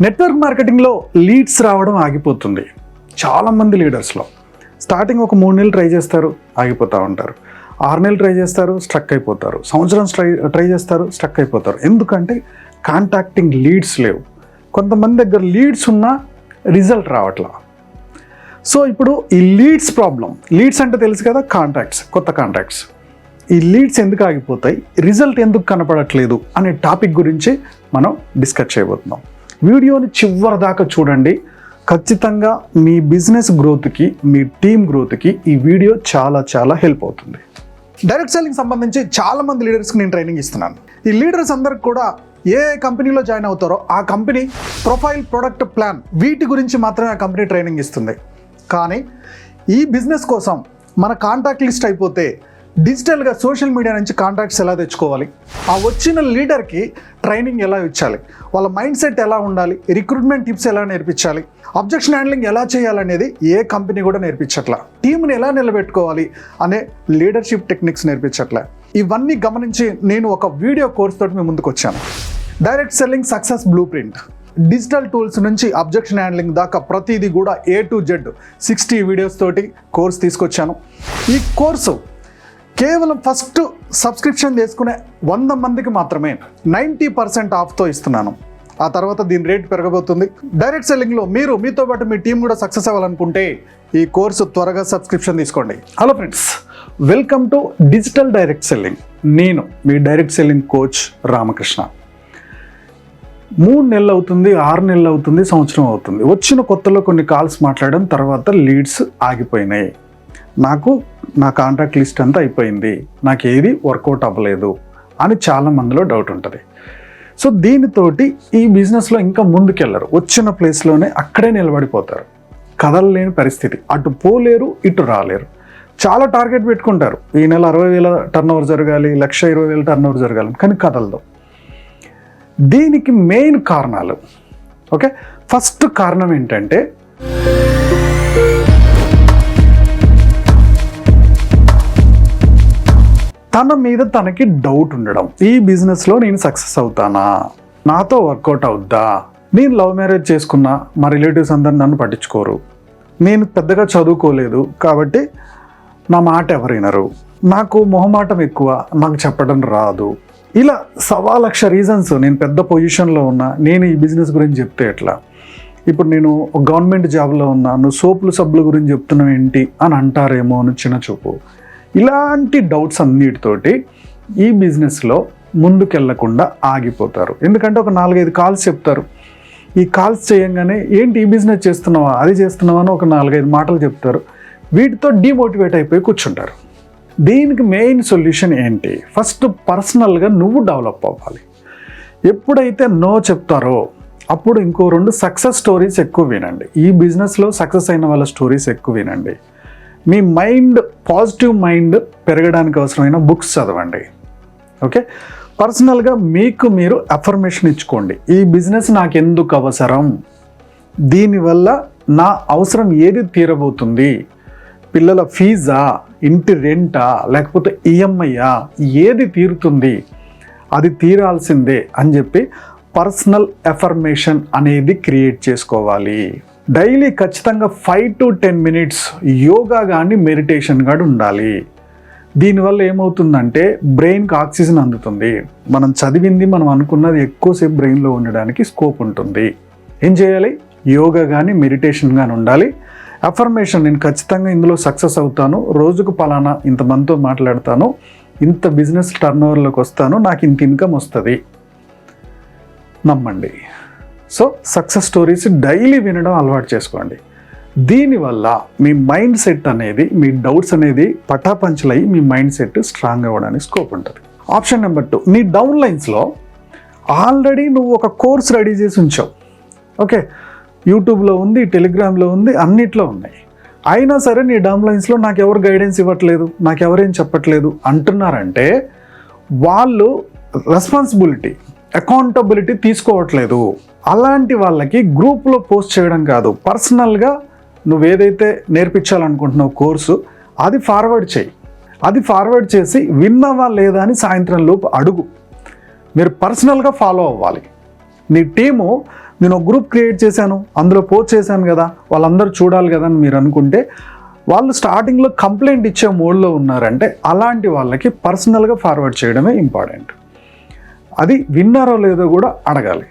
Network మార్కెటింగ్లో leads రావడం ఆగిపోతుంది. చాలామంది లీడర్స్లో స్టార్టింగ్ ఒక మూడు నెలలు ట్రై చేస్తారు ఆగిపోతూ ఉంటారు. ఆరు నెలలు ట్రై చేస్తారు స్ట్రక్ అయిపోతారు. సంవత్సరం ట్రై ట్రై చేస్తారు స్ట్రక్ అయిపోతారు. ఎందుకంటే కాంటాక్టింగ్ లీడ్స్ లేవు. కొంతమంది దగ్గర లీడ్స్ ఉన్నా రిజల్ట్ రావట్లా. సో ఇప్పుడు ఈ లీడ్స్ ప్రాబ్లం లీడ్స్ అంటే తెలుసు కదా కాంటాక్ట్స్ కొత్త కాంటాక్ట్స్ ఈ లీడ్స్ ఎందుకు ఆగిపోతాయి? రిజల్ట్ ఎందుకు కనపడట్లేదు? అనే టాపిక్ గురించి మనం డిస్కస్ చేయబోతున్నాం. వీడియోని చివరి దాకా చూడండి. ఖచ్చితంగా మీ బిజినెస్ గ్రోత్కి మీ టీమ్ గ్రోత్కి ఈ వీడియో చాలా చాలా హెల్ప్ అవుతుంది. డైరెక్ట్ సెల్లింగ్ సంబంధించి చాలా మంది లీడర్స్కి నేను ట్రైనింగ్ ఇస్తున్నాను. ఈ లీడర్స్ అందరికి కూడా ఏ కంపెనీలో జాయిన్ అవుతారో ఆ కంపెనీ ప్రొఫైల్ ప్రొడక్ట్ ప్లాన్ వీటి గురించి మాత్రమే ఆ కంపెనీ ట్రైనింగ్ ఇస్తుంది. కానీ ఈ బిజినెస్ కోసం మన కాంటాక్ట్ లిస్ట్ అయిపోతే డిజిటల్గా సోషల్ మీడియా నుంచి కాంటాక్ట్స్ ఎలా తెచ్చుకోవాలి? ఆ వచ్చిన లీడర్కి ట్రైనింగ్ ఎలా ఇచ్చాలి? వాళ్ళ మైండ్ సెట్ ఎలా ఉండాలి? రిక్రూట్మెంట్ టిప్స్ ఎలా నేర్పించాలి? అబ్జెక్షన్ హ్యాండ్లింగ్ ఎలా చేయాలనేది ఏ కంపెనీ కూడా నేర్పించట్లా. టీంని ఎలా నిలబెట్టుకోవాలి అనే లీడర్షిప్ టెక్నిక్స్ నేర్పించట్లే. ఇవన్నీ గమనించి నేను ఒక వీడియో కోర్స్ తోటి మీ ముందుకు వచ్చాను. Direct selling success blueprint digital tools నుంచి అబ్జెక్షన్ హ్యాండ్లింగ్ దాకా ప్రతిదీ కూడా A to Z sixty videos తోటి కోర్స్ తీసుకొచ్చాను. ఈ కోర్సు కేవలం ఫస్ట్ సబ్స్క్రిప్షన్ తీసుకునే వంద మందికి మాత్రమే నైంటీ పర్సెంట్ ఆఫ్తో ఇస్తున్నాను. ఆ తర్వాత దీని రేట్ పెరగబోతుంది. డైరెక్ట్ సెల్లింగ్లో మీరు మీతో పాటు మీ టీం కూడా సక్సెస్ అవ్వాలనుకుంటే ఈ కోర్సు త్వరగా సబ్స్క్రిప్షన్ తీసుకోండి. Hello friends welcome to digital direct selling. నేను మీ డైరెక్ట్ సెల్లింగ్ కోచ్ రామకృష్ణ. మూడు నెలలు అవుతుంది ఆరు నెలలు అవుతుంది సంవత్సరం అవుతుంది. వచ్చిన కొత్తలో కొన్ని కాల్స్ మాట్లాడడం తర్వాత లీడ్స్ ఆగిపోయినాయి. నాకు నా కాంట్రాక్ట్ లిస్ట్ అంతా అయిపోయింది. నాకు ఏది వర్కౌట్ అవ్వలేదు అని చాలా మందిలో డౌట్ ఉంటుంది. సో దీనితోటి ఈ బిజినెస్లో ఇంకా ముందుకెళ్ళరు. వచ్చిన ప్లేస్లోనే అక్కడే నిలబడిపోతారు. కదలలేని పరిస్థితి. అటు పోలేరు ఇటు రాలేరు. చాలా టార్గెట్ పెట్టుకుంటారు. ఈ నెల అరవై వేల టర్న్ ఓవర్ జరగాలి లక్ష ఇరవై వేల టర్న్ ఓవర్ జరగాలి. కానీ కదలదు దీనికి మెయిన్ కారణాలు. ఓకే ఫస్ట్ కారణం ఏంటంటే తన మీద తనకి డౌట్ ఉండడం. ఈ బిజినెస్లో నేను సక్సెస్ అవుతానా? నాతో వర్కౌట్ అవుద్దా? నేను లవ్ మ్యారేజ్ చేసుకున్నా మా రిలేటివ్స్ అందరు నన్ను పట్టించుకోరు. నేను పెద్దగా చదువుకోలేదు కాబట్టి నా మాట ఎవరు వినరు. నాకు మొహమాటం ఎక్కువ నాకు చెప్పడం రాదు. ఇలా సవా లక్ష రీజన్స్ నేను పెద్ద పొజిషన్లో ఉన్నా నేను ఈ బిజినెస్ గురించి చెప్తే ఎట్లా? ఇప్పుడు నేను గవర్నమెంట్ జాబ్లో ఉన్నా నువ్వు సోపులు సబ్బుల గురించి చెప్తున్నావు ఏంటి అని అంటారేమో అని చిన్న చూపు. ఇలాంటి డౌట్స్ అన్నిటితోటి ఈ బిజినెస్లో ముందుకెళ్ళకుండా ఆగిపోతారు. ఎందుకంటే ఒక నాలుగైదు కాల్స్ చెప్తారు. ఈ కాల్స్ చేయంగానే ఏంటి ఈ బిజినెస్ చేస్తున్నావా అది చేస్తున్నావా అని ఒక నాలుగైదు మాటలు చెప్తారు. వీటితో డిమోటివేట్ అయిపోయి కూర్చుంటారు. దీనికి మెయిన్ సొల్యూషన్ ఏంటి? ఫస్ట్ పర్సనల్గా నువ్వు డెవలప్ అవ్వాలి. ఎప్పుడైతే నో చెప్తారో అప్పుడు ఇంకో రెండు సక్సెస్ స్టోరీస్ ఎక్కువ వినండి. ఈ బిజినెస్లో సక్సెస్ అయిన వాళ్ళ స్టోరీస్ ఎక్కువ వినండి. మీ మైండ్ పాజిటివ్ మైండ్ పెరగడానికి అవసరమైన బుక్స్ చదవండి. ఓకే? పర్సనల్గా మీకు మీరు అఫర్మేషన్ ఇచ్చుకోండి. ఈ బిజినెస్ నాకు ఎందుకు అవసరం? దీనివల్ల నా అవసరం ఏది తీరబోతుంది? పిల్లల ఫీజా? ఇంటి రెంటా? లేకపోతే ఈఎంఐయా? ఏది తీరుతుంది? అది తీరాల్సిందే అని చెప్పి పర్సనల్ ఎఫర్మేషన్ అనేది క్రియేట్ చేసుకోవాలి. డైలీ ఖచ్చితంగా five to ten minutes yoga కానీ మెడిటేషన్ కానీ ఉండాలి. దీనివల్ల ఏమవుతుందంటే బ్రెయిన్కి ఆక్సిజన్ అందుతుంది. మనం చదివింది మనం అనుకున్నది ఎక్కువసేపు బ్రెయిన్లో ఉండడానికి స్కోప్ ఉంటుంది. ఏం చేయాలి? యోగా కానీ మెడిటేషన్ కానీ ఉండాలి. అఫర్మేషన్ నేను ఖచ్చితంగా ఇందులో సక్సెస్ అవుతాను. రోజుకు పలానా ఇంతమందితో మాట్లాడతాను. ఇంత బిజినెస్ టర్న్ ఓవర్లోకి వస్తాను. నాకు ఇంత ఇన్కమ్ వస్తుంది. నమ్మండి. సో సక్సెస్ స్టోరీస్ డైలీ వినడం అలవాటు చేసుకోండి. దీనివల్ల మీ మైండ్ సెట్ అనేది మీ డౌట్స్ అనేది పటాపంచలై మీ మైండ్ సెట్ స్ట్రాంగ్ అవ్వడానికి స్కోప్ ఉంటుంది. ఆప్షన్ నెంబర్ టూ నీ డౌన్ లైన్స్లో ఆల్రెడీ నువ్వు ఒక కోర్స్ రెడీ చేసి ఉంచావు. ఓకే యూట్యూబ్లో ఉంది టెలిగ్రామ్లో ఉంది అన్నిట్లో ఉన్నాయి. అయినా సరే నీ డౌన్ లైన్స్లో నాకు ఎవరు గైడెన్స్ ఇవ్వట్లేదు నాకు ఎవరేం చెప్పట్లేదు అంటున్నారంటే వాళ్ళు రెస్పాన్సిబిలిటీ అకౌంటబిలిటీ తీసుకోవట్లేదు. అలాంటి వాళ్ళకి గ్రూప్లో పోస్ట్ చేయడం కాదు. పర్సనల్గా నువ్వు ఏదైతే నేర్పించాలనుకుంటున్నావు కోర్సు అది ఫార్వర్డ్ చేయి. అది ఫార్వర్డ్ చేసి విన్నావా లేదా అని సాయంత్రం లోపు అడుగు. మీరు పర్సనల్గా ఫాలో అవ్వాలి. నీ టీము నేను ఒక గ్రూప్ క్రియేట్ చేశాను అందులో పోస్ట్ చేశాను కదా వాళ్ళందరూ చూడాలి కదా అని మీరు అనుకుంటే వాళ్ళు స్టార్టింగ్లో కంప్లైంట్ ఇచ్చే మోడ్లో ఉన్నారంటే అలాంటి వాళ్ళకి పర్సనల్గా ఫార్వర్డ్ చేయడమే ఇంపార్టెంట్ అది విన్నారో లేదో కూడా అడగాలి.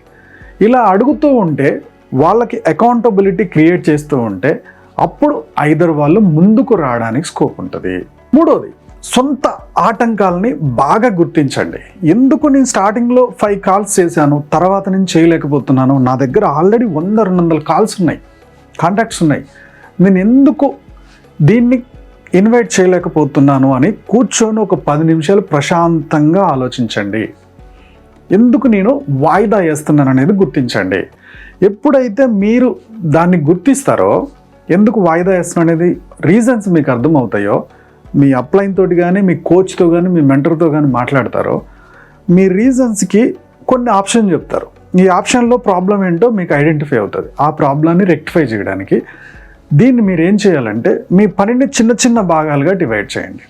ఇలా అడుగుతూ ఉంటే వాళ్ళకి అకౌంటబిలిటీ క్రియేట్ చేస్తూ ఉంటే అప్పుడు ఐదర్ వాళ్ళు ముందుకు రావడానికి స్కోప్ ఉంటుంది. మూడోది సొంత ఆటంకాలని బాగా గుర్తించండి. ఎందుకు నేను స్టార్టింగ్లో ఫైవ్ కాల్స్ చేశాను తర్వాత నేను చేయలేకపోతున్నాను? నా దగ్గర ఆల్రెడీ వంద రెండు వందల కాల్స్ ఉన్నాయి. కాంటాక్ట్స్ ఉన్నాయి. నేను ఎందుకు దీన్ని ఇన్వైట్ చేయలేకపోతున్నాను అని కూర్చొని ఒక పది నిమిషాలు ప్రశాంతంగా ఆలోచించండి. ఎందుకు నేను వాయిదా వేస్తున్నాను అనేది గుర్తించండి. ఎప్పుడైతే మీరు దాన్ని గుర్తిస్తారో ఎందుకు వాయిదా వేస్తున్నాను అనేది రీజన్స్ మీకు అర్థమవుతాయో మీ అప్లైన్ తోటి కానీ మీ కోచ్తో కానీ మీ మెంటర్తో కానీ మాట్లాడతారో మీ రీజన్స్కి కొన్ని ఆప్షన్ చెప్తారు. ఈ ఆప్షన్లో ప్రాబ్లం ఏంటో మీకు ఐడెంటిఫై అవుతుంది. ఆ ప్రాబ్లాన్ని రెక్టిఫై చేయడానికి దీన్ని మీరు ఏం చేయాలంటే మీ పనిని చిన్న చిన్న భాగాలుగా డివైడ్ చేయండి.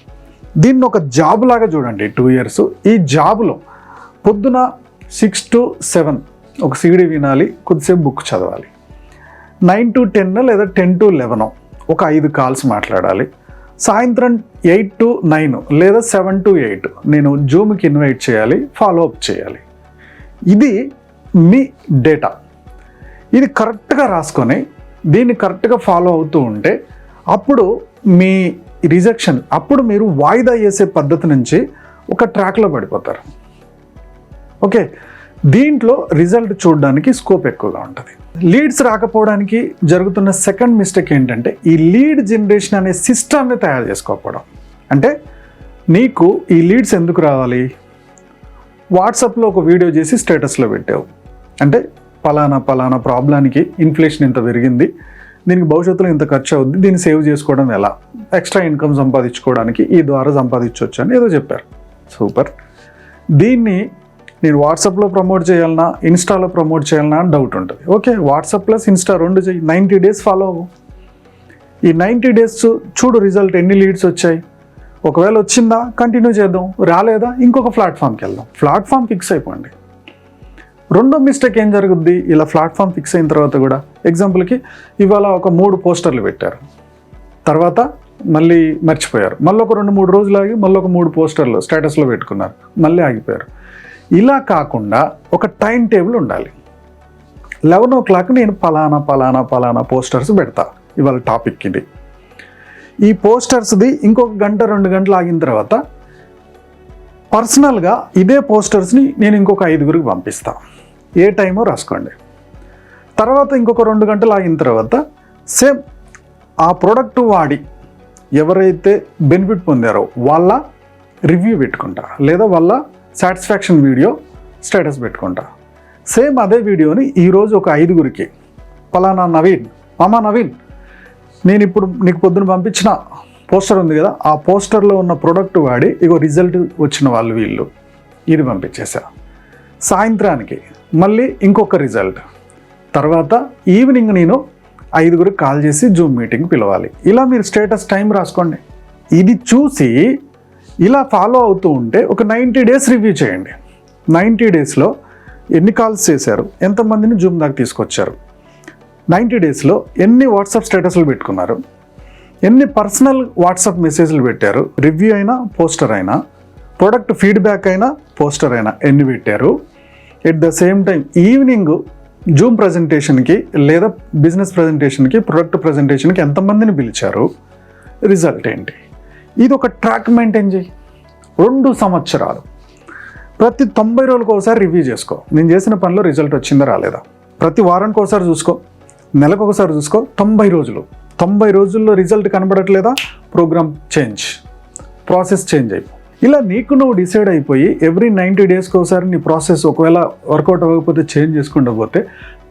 దీన్ని ఒక జాబ్ లాగా చూడండి టూ ఇయర్స్ ఈ జాబ్లో పొద్దున సిక్స్ టు సెవెన్ ఒక సీడీ వినాలి కొద్దిసేపు బుక్ చదవాలి. నైన్ టు టెన్ లేదా టెన్ టు లెవెన్ ఒక ఐదు కాల్స్ మాట్లాడాలి. సాయంత్రం ఎయిట్ టు నైన్ లేదా సెవెన్ టు ఎయిట్ నేను జూమ్కి ఇన్వైట్ చేయాలి ఫాలో అప్ చేయాలి. ఇది మీ డేటా ఇది కరెక్ట్గా రాసుకొని దీన్ని కరెక్ట్గా ఫాలో అవుతూ ఉంటే అప్పుడు మీ రిజెక్షన్ అప్పుడు మీరు వాయిదా వేసే పద్ధతి నుంచి ఒక ట్రాక్లో పడిపోతారు. ఓకే. దీంట్లో రిజల్ట్ చూడడానికి స్కోప్ ఎక్కువగా ఉంటుంది. లీడ్స్ రాకపోవడానికి జరుగుతున్న సెకండ్ మిస్టేక్ ఏంటంటే ఈ లీడ్ జనరేషన్ అనే సిస్టమ్ని తయారు చేసుకోకపోవడం. అంటే నీకు ఈ లీడ్స్ ఎందుకు రావాలి? వాట్సాప్లో ఒక వీడియో చేసి స్టేటస్లో పెట్టావు. అంటే పలానా పలానా ప్రాబ్లానికి ఇన్ఫ్లేషన్ ఇంత పెరిగింది దీనికి భవిష్యత్తులో ఇంత ఖర్చు అవుద్ది దీన్ని సేవ్ చేసుకోవడం ఎలా? ఎక్స్ట్రా ఇన్కమ్ సంపాదించుకోవడానికి ఈ ద్వారా సంపాదించవచ్చు అని ఏదో చెప్పారు. సూపర్. దీన్ని నేను వాట్సాప్లో ప్రమోట్ చేయాలన్నా ఇన్స్టాలో ప్రమోట్ చేయాలన్నా అని డౌట్ ఉంటుంది. ఓకే వాట్సాప్ ప్లస్ ఇన్స్టా రెండు చేయి నైంటీ డేస్ ఫాలో అవ్వు. ఈ నైంటీ డేస్ చూడు రిజల్ట్ ఎన్ని లీడ్స్ వచ్చాయి. ఒకవేళ వచ్చిందా కంటిన్యూ చేద్దాం. రాలేదా ఇంకొక ప్లాట్ఫామ్కి వెళ్దాం. ప్లాట్ఫామ్ ఫిక్స్ అయిపోండి. రెండో మిస్టేక్ ఏం జరుగుద్ది? ఇలా ప్లాట్ఫామ్ ఫిక్స్ అయిన తర్వాత కూడా. ఎగ్జాంపుల్కి ఇవాళ ఒక మూడు పోస్టర్లు పెట్టారు. తర్వాత మళ్ళీ మర్చిపోయారు. మళ్ళీ ఒక రెండు మూడు రోజులు ఆగి మళ్ళీ ఒక మూడు పోస్టర్లు స్టేటస్లో పెట్టుకున్నారు. మళ్ళీ ఆగిపోయారు. ఇలా కాకుండా ఒక టైం టేబుల్ ఉండాలి. లెవెన్ ఓ క్లాక్ నేను పలానా పలానా పలానా పోస్టర్స్ పెడతా. ఇవాళ టాపిక్ ఇది. ఈ పోస్టర్స్ది ఇంకొక గంట రెండు గంటలు ఆగిన తర్వాత పర్సనల్గా ఇదే పోస్టర్స్ని నేను ఇంకొక ఐదుగురికి పంపిస్తా. ఏ టైమో రాసుకోండి. తర్వాత ఇంకొక రెండు గంటలు ఆగిన తర్వాత సేమ్ ఆ ప్రోడక్ట్ వాడి ఎవరైతే బెనిఫిట్ పొందారో వాళ్ళ రివ్యూ పెట్టుకుంటా. లేదా వాళ్ళ సాటిస్ఫాక్షన్ వీడియో స్టేటస్ పెట్టుకుంటా. సేమ్ అదే వీడియోని ఈరోజు ఒక ఐదుగురికి పలానా నవీన్ మామా నవీన్ నేను ఇప్పుడు నీకు పొద్దున పంపించిన పోస్టర్ ఉంది కదా ఆ పోస్టర్లో ఉన్న ప్రోడక్ట్ వాడి ఇగో రిజల్ట్ వచ్చిన వాళ్ళు వీళ్ళు ఇది పంపించేసా సాయంత్రానికి మళ్ళీ ఇంకొక రిజల్ట్ తర్వాత ఈవినింగ్ నేను ఐదుగురికి కాల్ చేసి జూమ్ మీటింగ్ పిలవాలి. ఇలా మీరు స్టేటస్ టైం రాసుకోండి. ఇది చూసి ఇలా ఫాలో అవుతూ ఉంటే ఒక నైంటీ డేస్ రివ్యూ చేయండి. నైంటీ డేస్లో ఎన్ని కాల్స్ చేశారు? ఎంతమందిని జూమ్ దాకా తీసుకొచ్చారు? నైంటీ డేస్లో ఎన్ని వాట్సాప్ స్టేటస్లు పెట్టుకున్నారు? ఎన్ని పర్సనల్ వాట్సాప్ మెసేజ్లు పెట్టారు? రివ్యూ అయినా పోస్టర్ అయినా ప్రోడక్ట్ ఫీడ్బ్యాక్ అయినా పోస్టర్ అయినా ఎన్ని పెట్టారు? At the same time evening Zoom ప్రజెంటేషన్కి లేదా బిజినెస్ ప్రజెంటేషన్కి ప్రొడక్ట్ ప్రజెంటేషన్కి ఎంతమందిని పిలిచారు? రిజల్ట్ ఏంటి? ఇది ఒక ట్రాక్ మెయింటైన్ చేయి. రెండు సంవత్సరాలు. ప్రతి తొంభై రోజులకు ఒకసారి రివ్యూ చేసుకో. నేను చేసిన పనిలో రిజల్ట్ వచ్చిందా రాలేదా? ప్రతి వారానికి ఒకసారి చూసుకో. నెలకు ఒకసారి చూసుకో. తొంభై రోజులు. తొంభై రోజుల్లో result కనబడట్లేదా? Program change. Process change అయిపో. ఇలా నీకు నువ్వు డిసైడ్ అయిపోయి ఎవ్రీ నైంటీ డేస్కి ఒకసారి నీ ప్రాసెస్ ఒకవేళ వర్కౌట్ అవ్వకపోతే చేంజ్ చేసుకుంటూ పోతే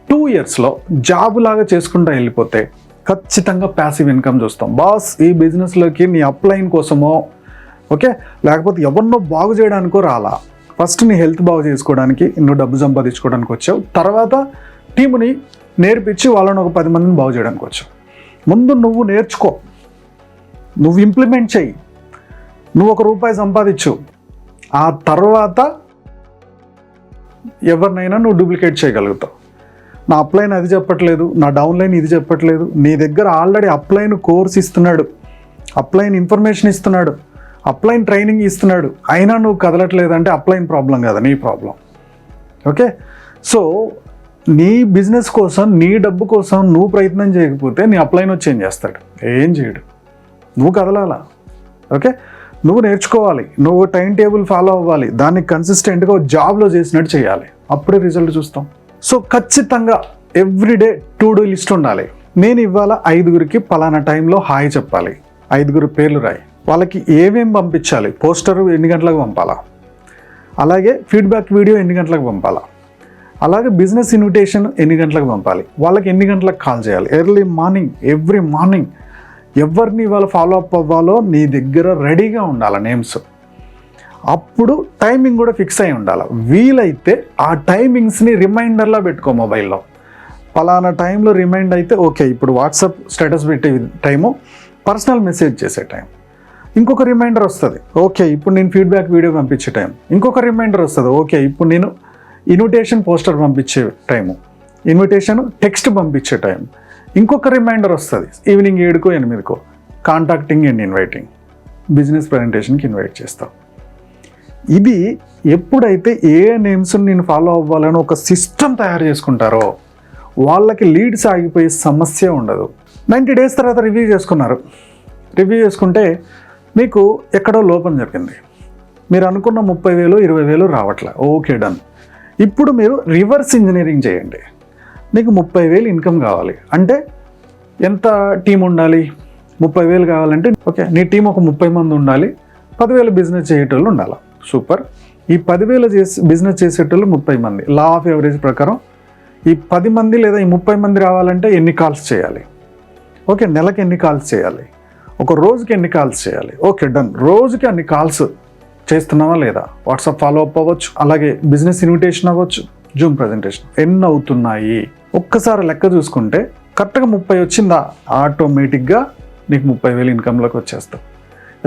టూ ఇయర్స్లో జాబ్ లాగా చేసుకుంటూ వెళ్ళిపోతే ఖచ్చితంగా ప్యాసివ్ ఇన్కమ్ చూస్తాం. బాస్ ఈ బిజినెస్లోకి నీ అప్లైన్ కోసమో ఓకే లేకపోతే ఎవరినో బాగు చేయడానికో రాలా. ఫస్ట్ నీ హెల్త్ బాగు చేసుకోవడానికి నువ్వు డబ్బు సంపాదించుకోవడానికి వచ్చావు. తర్వాత టీముని నేర్పించి వాళ్ళని ఒక పది మందిని బాగు చేయడానికి వచ్చావు. ముందు నువ్వు నేర్చుకో. నువ్వు ఇంప్లిమెంట్ చెయ్యి నువ్వు ఒక రూపాయి సంపాదించు. ఆ తర్వాత ఎవరినైనా నువ్వు డూప్లికేట్ చేయగలుగుతావు. నా అప్లైన్ అది చెప్పట్లేదు నా డౌన్లైన్ ఇది చెప్పట్లేదు. నీ దగ్గర ఆల్రెడీ అప్లైన్ కోర్స్ ఇస్తున్నాడు. అప్లైన్ ఇన్ఫర్మేషన్ ఇస్తున్నాడు. అప్లైన్ ట్రైనింగ్ ఇస్తున్నాడు. అయినా నువ్వు కదలట్లేదంటే అప్లైన్ ప్రాబ్లం కదా నీ ప్రాబ్లం ఓకే సో నీ బిజినెస్ కోసం నీ డబ్బు కోసం నువ్వు ప్రయత్నం చేయకపోతే నీ అప్లైన్ వచ్చి ఏం చేస్తాడు? ఏం చేయడు. నువ్వు కదలాలా? ఓకే నువ్వు నేర్చుకోవాలి. నువ్వు టైం టేబుల్ ఫాలో అవ్వాలి. దాన్ని కన్సిస్టెంట్గా జాబ్లో చేసినట్టు చేయాలి. అప్పుడే రిజల్ట్ చూస్తాం. సో ఖచ్చితంగా ఎవ్రీడే టు డూ లిస్ట్ ఉండాలి. నేను ఇవాళ ఐదుగురికి పలానా టైంలో హాయ్ చెప్పాలి. ఐదుగురు పేర్లు రాయి. వాళ్ళకి ఏమేం పంపించాలి? పోస్టర్ ఎన్ని గంటలకు పంపాలా? అలాగే ఫీడ్బ్యాక్ వీడియో ఎన్ని గంటలకు పంపాలా? అలాగే బిజినెస్ ఇన్విటేషన్ ఎన్ని గంటలకు పంపాలి? వాళ్ళకి ఎన్ని గంటలకు కాల్ చేయాలి? ఎర్లీ మార్నింగ్ ఎవ్రీ మార్నింగ్ ఎవరిని ఇవాళ ఫాలో అప్ అవ్వాలో నీ దగ్గర రెడీగా ఉండాలి నేమ్స్. అప్పుడు టైమింగ్ కూడా ఫిక్స్ అయి ఉండాలి. వీలైతే ఆ టైమింగ్స్ని రిమైండర్లా పెట్టుకో మొబైల్లో పలానా టైంలో రిమైండ్ అయితే ఓకే ఇప్పుడు వాట్సాప్ స్టేటస్ పెట్టే టైము పర్సనల్ మెసేజ్ చేసే టైం ఇంకొక రిమైండర్ వస్తుంది. ఓకే ఇప్పుడు నేను ఫీడ్బ్యాక్ వీడియో పంపించే టైం ఇంకొక రిమైండర్ వస్తుంది. ఓకే ఇప్పుడు నేను ఇన్విటేషన్ పోస్టర్ పంపించే టైము ఇన్విటేషన్ టెక్స్ట్ పంపించే టైం ఇంకొక రిమైండర్ వస్తుంది. ఈవినింగ్ ఏడుకో ఎనిమిదికో. కాంటాక్టింగ్ అండ్ ఇన్వైటింగ్ బిజినెస్ ప్రజెంటేషన్కి ఇన్వైట్ చేస్తాం ఇది ఎప్పుడైతే ఏ నేమ్స్ నేను ఫాలో అవ్వాలని ఒక సిస్టమ్ తయారు చేసుకుంటారో వాళ్ళకి లీడ్స్ ఆగిపోయే సమస్య ఉండదు. నైంటీ డేస్ తర్వాత రివ్యూ చేసుకున్నారు. రివ్యూ చేసుకుంటే మీకు ఎక్కడో లోపం జరిగింది. మీరు అనుకున్న ముప్పై వేలు ఇరవై వేలు రావట్లే. Okay done. ఇప్పుడు మీరు రివర్స్ ఇంజనీరింగ్ చేయండి. మీకు ముప్పై వేలు ఇన్కమ్ కావాలి. అంటే ఎంత టీం ఉండాలి? ముప్పై వేలు కావాలంటే ఓకే నీ టీం ఒక ముప్పై మంది ఉండాలి. పదివేలు బిజినెస్ చేయేటోళ్ళు ఉండాలి. సూపర్. ఈ పదివేల చేసి బిజినెస్ చేసేటోళ్ళు ముప్పై మంది. లా ఆఫ్ ఎవరేజ్ ప్రకారం ఈ పది మంది లేదా ఈ ముప్పై మంది రావాలంటే ఎన్ని కాల్స్ చేయాలి? ఓకే నెలకి ఎన్ని కాల్స్ చేయాలి? ఒక రోజుకి ఎన్ని కాల్స్ చేయాలి? ఓకే డన్ రోజుకి అన్ని కాల్స్ చేస్తున్నావా లేదా? వాట్సాప్ ఫాలో అప్ అవ్వచ్చు అలాగే బిజినెస్ ఇన్విటేషన్ అవ్వచ్చు జూమ్ ప్రజెంటేషన్ ఎన్ని అవుతున్నాయి? ఒక్కసారి లెక్క చూసుకుంటే కరెక్ట్గా ముప్పై వచ్చిందా? ఆటోమేటిక్గా నీకు ముప్పై వేలు ఇన్కంలోకి వచ్చేస్తావు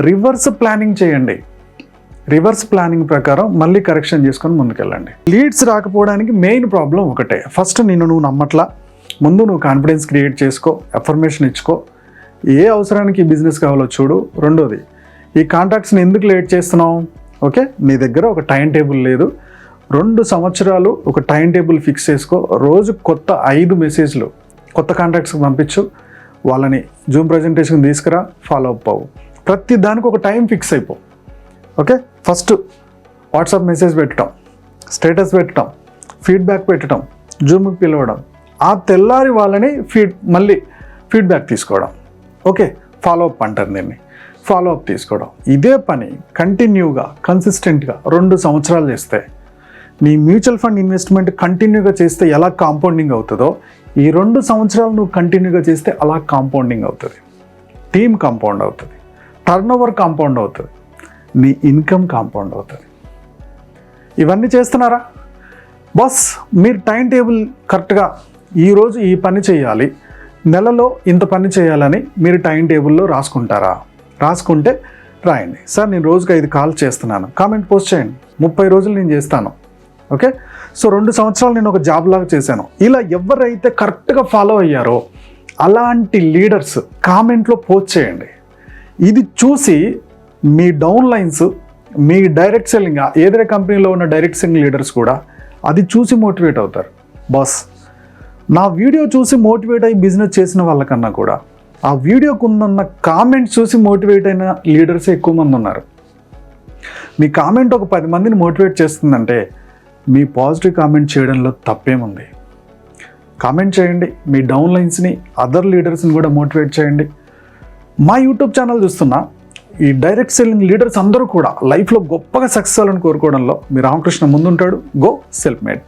రివర్స్ ప్లానింగ్ చేయండి. రివర్స్ ప్లానింగ్ ప్రకారం మళ్ళీ కరెక్షన్ చేసుకొని ముందుకెళ్ళండి. లీడ్స్ రాకపోవడానికి మెయిన్ ప్రాబ్లం ఒకటే. ఫస్ట్ నిన్ను నువ్వు నమ్మట్లా. ముందు నువ్వు కాన్ఫిడెన్స్ క్రియేట్ చేసుకో ఎఫర్మేషన్ ఇచ్చుకో. ఏ అవసరానికి బిజినెస్ కావాలో చూడు. రెండోది ఈ కాంటాక్ట్స్ని ఎందుకు లేట్ చేస్తున్నావు? ఓకే? నీ దగ్గర ఒక టైం టేబుల్ లేదు. రెండు సంవత్సరాలు ఒక టైం టేబుల్ ఫిక్స్ చేసుకో. రోజు కొత్త ఐదు మెసేజ్లు కొత్త కాంటాక్ట్స్కి పంపించు. వాళ్ళని జూమ్ ప్రజెంటేషన్ తీసుకురా ఫాలో అప్ అవ్వు. ప్రతి దానికి ఒక టైం ఫిక్స్ అయిపో. ఓకే? ఫస్ట్ వాట్సాప్ మెసేజ్ పెట్టడం స్టేటస్ పెట్టడం ఫీడ్బ్యాక్ పెట్టడం జూమ్కి పిలవడం ఆ తెల్లారి వాళ్ళని ఫీడ్ మళ్ళీ ఫీడ్బ్యాక్ తీసుకోవడం. ఓకే? ఫాలో అప్ అంటారు దీన్ని. ఫాలో అప్ తీసుకోవడం. ఇదే పని కంటిన్యూగా కన్సిస్టెంట్గా రెండు సంవత్సరాలు చేస్తే నీ మ్యూచువల్ ఫండ్ ఇన్వెస్ట్మెంట్ కంటిన్యూగా చేస్తే ఎలా కాంపౌండింగ్ అవుతుందో ఈ రెండు సంవత్సరాలు నువ్వు కంటిన్యూగా చేస్తే అలా కాంపౌండింగ్ అవుతుంది. టీమ్ కాంపౌండ్ అవుతుంది. టర్న్ ఓవర్ కాంపౌండ్ అవుతుంది. నీ ఇన్కమ్ కాంపౌండ్ అవుతుంది. ఇవన్నీ చేస్తున్నారా? బస్ మీరు టైం టేబుల్ కరెక్ట్గా ఈరోజు ఈ పని చేయాలి. నెలలో ఇంత పని చేయాలని మీరు టైం టేబుల్లో రాసుకుంటారా? రాసుకుంటే రాయండి. సార్ నేను రోజుకి ఐదు కాల్ చేస్తున్నాను. కామెంట్ పోస్ట్ చేయండి. ముప్పై రోజులు నేను చేస్తాను. ఓకే? సో రెండు సంవత్సరాలు నేను ఒక జాబ్ లాగా చేశాను. ఇలా ఎవరైతే కరెక్ట్గా ఫాలో అయ్యారో అలాంటి లీడర్స్ కామెంట్లో పోస్ట్ చేయండి. ఇది చూసి మీ డౌన్ లైన్స్ మీ డైరెక్ట్ సెల్లింగ్ ఏదైనా కంపెనీలో ఉన్న డైరెక్ట్ సెల్లింగ్ లీడర్స్ కూడా అది చూసి మోటివేట్ అవుతారు. బాస్ నా వీడియో చూసి మోటివేట్ అయ్యి బిజినెస్ చేసిన వాళ్ళకన్నా కూడా ఆ వీడియోకు ఉన్న కామెంట్స్ చూసి మోటివేట్ అయిన లీడర్స్ ఎక్కువ మంది ఉన్నారు. మీ కామెంట్ ఒక పది మందిని మోటివేట్ చేస్తుందంటే మీ పాజిటివ్ కామెంట్ చేయడంలో తప్పేముంది? కామెంట్ చేయండి మీ డౌన్ లైన్స్ని అదర్ లీడర్స్ని కూడా మోటివేట్ చేయండి. మా యూట్యూబ్ ఛానల్ చూస్తున్నా ఈ డైరెక్ట్ సెల్లింగ్ లీడర్స్ అందరూ కూడా లైఫ్లో గొప్పగా సక్సెస్ అవ్వాలని కోరుకోవడంలో మీ రామకృష్ణ ముందుంటాడు. Go self made